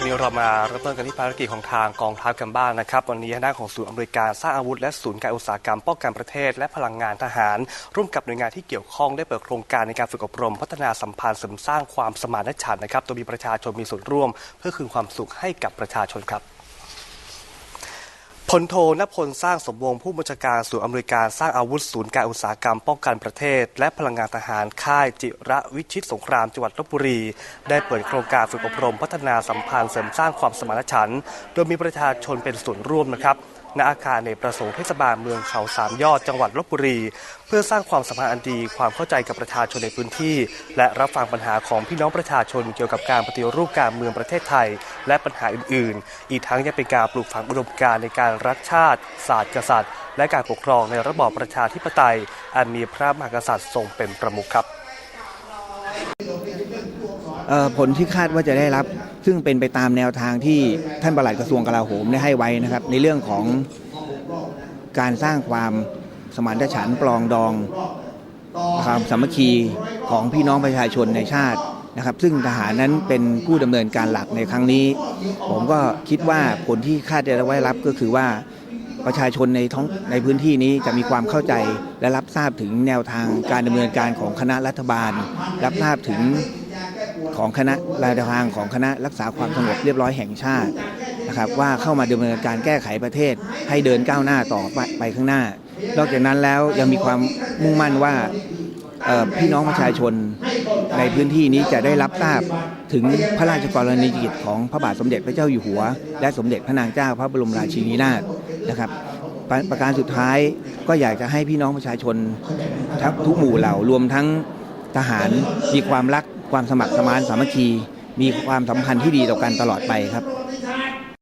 วันนี้เรามาเริ่มต้นกันที่ภารกิจของทางกองทัพกันบ้างนะครับ วันนี้ทางด้านของศูนย์อำนวยการสร้างอาวุธ และศูนย์การอุตสาหกรรมป้องกันประเทศ และพลังงานทหาร ร่วมกับหน่วยงานที่เกี่ยวข้องได้เปิดโครงการในการฝึกอบรม พัฒนาสัมพันธ์เสริมสร้างความสมานฉันท์นะครับโดยมีประชาชนมีส่วนร่วม เพื่อคืนความสุขให้กับประชาชนครับ พลโทนพลสร้างสมวงศ์ผู้บัญชาการศูนย์อำนวยการสร้างอาวุธศูนย์การอุตสาหกรรมป้องกันประเทศ และพลังงานทหารค่ายจิระวิชิตสงครามจังหวัดลบบุรี ได้เปิดโครงการฝึกอบรมพัฒนาสัมพันธ์เสริมสร้างความสมานฉันท์โดยมีประชาชนเป็นส่วนร่วมนะครับ ณอาคารในประสงค์เทศบาลเมืองเขาสามยอดจังหวัดลบบุรี เพื่อสร้างความสัมพันธ์อันดีความเข้าใจกับประชาชนในพื้นที่ และรับฟังปัญหาของพี่น้องประชาชนเกี่ยวกับการปฏิรูปการเมืองประเทศไทย และปัญหาอื่น ๆ อีกทั้งยังเป็นการปลูกฝังอุดมการณ์ในการรักชาติ ศาสตร์กษัตริย์ และการปกครองในระบอบประชาธิปไตย อันมีพระมหากษัตริย์ทรงเป็นประมุขครับ ผลที่คาดว่าจะได้รับ ซึ่งเป็นไปตามแนวทางที่ท่านปลัดกระทรวงกลาโหมได้ให้ไว้นะครับ ในเรื่องของการสร้างความสมานฉันท์ปลองดองความสามัคคีของพี่น้องประชาชนในชาตินะครับ ซึ่งทหารนั้นเป็นผู้ดำเนินการหลักในครั้งนี้ ผมก็คิดว่าผลที่คาดจะได้รับก็คือว่าประชาชนในท้องในพื้นที่นี้จะมีความเข้าใจและรับทราบถึงแนวทางการดำเนินการของคณะรัฐบาล รับทราบถึง ของคณะรายทางของคณะรักษาความสงบเรียบร้อยแห่งชาตินะครับว่าเข้ามาดำเนินการแก้ไขประเทศให้เดินก้าวหน้าต่อไปไปข้างหน้า นอกจากนั้นแล้วยังมีความมุ่งมั่นว่าพี่น้องประชาชนในพื้นที่นี้จะได้รับทราบถึงพระราชกรณียกิจของพระบาทสมเด็จพระเจ้าอยู่หัว และสมเด็จพระนางเจ้าพระบรมราชินีนาถนะครับประประการสุดท้ายก็อยากจะให้พี่น้องประชาชนทุกหมู่เหล่ารวมทั้งทหารมีความรัก ความสมัครสมานสามัคคี มีความสัมพันธ์ที่ดีต่อกันตลอดไปครับ